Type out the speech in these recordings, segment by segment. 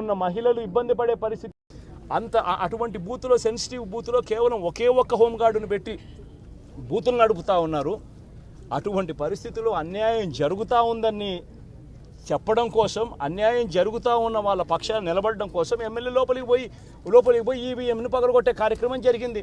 ఉన్న మహిళలు ఇబ్బంది పడే పరిస్థితి. అంత అటువంటి బూత్లో సెన్సిటివ్ బూత్లో కేవలం ఒకే ఒక్క హోంగార్డును పెట్టి బూతులు నడుపుతా ఉన్నారు. అటువంటి పరిస్థితుల్లో అన్యాయం జరుగుతూ ఉందని చెప్పడం కోసం అన్యాయం జరుగుతూ ఉన్న వాళ్ళ పక్షాన్ని నిలబడడం కోసం ఎమ్మెల్యే లోపలికి పోయి లోపలికి పోయి ఈవీఎంను పగలగొట్టే కార్యక్రమం జరిగింది.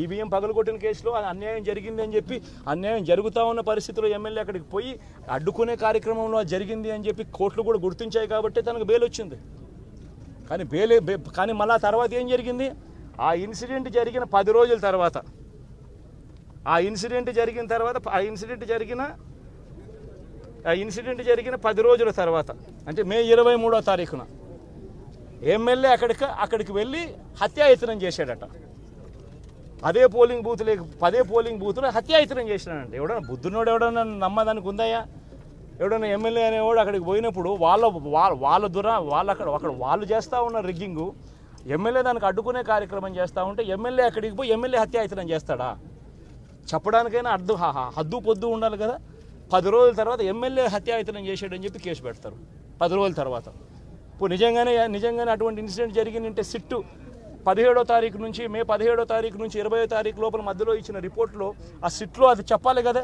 ఈవీఎం పగలగొట్టిన కేసులో అది అన్యాయం జరిగింది అని చెప్పి అన్యాయం జరుగుతూ ఉన్న పరిస్థితిలో ఎమ్మెల్యే అక్కడికి పోయి అడ్డుకునే కార్యక్రమంలో జరిగింది అని చెప్పి కోర్టులు కూడా గుర్తించాయి కాబట్టి తనకు బెయిల్ వచ్చింది. కానీ బెయిల్ కానీ మళ్ళా తర్వాత ఏం జరిగింది? ఆ ఇన్సిడెంట్ జరిగిన పది రోజుల తర్వాత ఆ ఇన్సిడెంట్ జరిగిన తర్వాత ఆ ఇన్సిడెంట్ జరిగిన ఆ ఇన్సిడెంట్ జరిగిన పది రోజుల తర్వాత అంటే మే ఇరవై మూడో తారీఖున ఎమ్మెల్యే అక్కడికి అక్కడికి వెళ్ళి హత్యాయత్నం చేశాడట. అదే పోలింగ్ బూత్ లేక పదే పోలింగ్ బూత్లో హత్యాయత్నం చేసినానంటే ఎవడన్నా బుద్ధునోడు ఎవడన్నా నమ్మదానికి ఉందయ్యా? ఎవడన్నా ఎమ్మెల్యే అనేవాడు అక్కడికి పోయినప్పుడు వాళ్ళ వాళ్ళ వాళ్ళ దుర వాళ్ళు అక్కడ అక్కడ వాళ్ళు చేస్తూ ఉన్న రిగ్గింగు ఎమ్మెల్యే దానికి అడ్డుకునే కార్యక్రమం చేస్తూ ఉంటే ఎమ్మెల్యే అక్కడికి పోయి ఎమ్మెల్యే హత్యాయత్నం చేస్తాడా? చెప్పడానికైనా అడ్డు హద్దు పొద్దు ఉండాలి కదా. పది రోజుల తర్వాత ఎమ్మెల్యే హత్యాయత్నం చేశాడని చెప్పి కేసు పెడతారు. పది రోజుల తర్వాత. ఇప్పుడు నిజంగానే నిజంగానే అటువంటి ఇన్సిడెంట్ జరిగిందంటే సిట్టు పదిహేడో తారీఖు నుంచి మే పదిహేడో తారీఖు నుంచి ఇరవయో తారీఖు లోపల మధ్యలో ఇచ్చిన రిపోర్ట్లో ఆ సిట్లో అది చెప్పాలి కదా.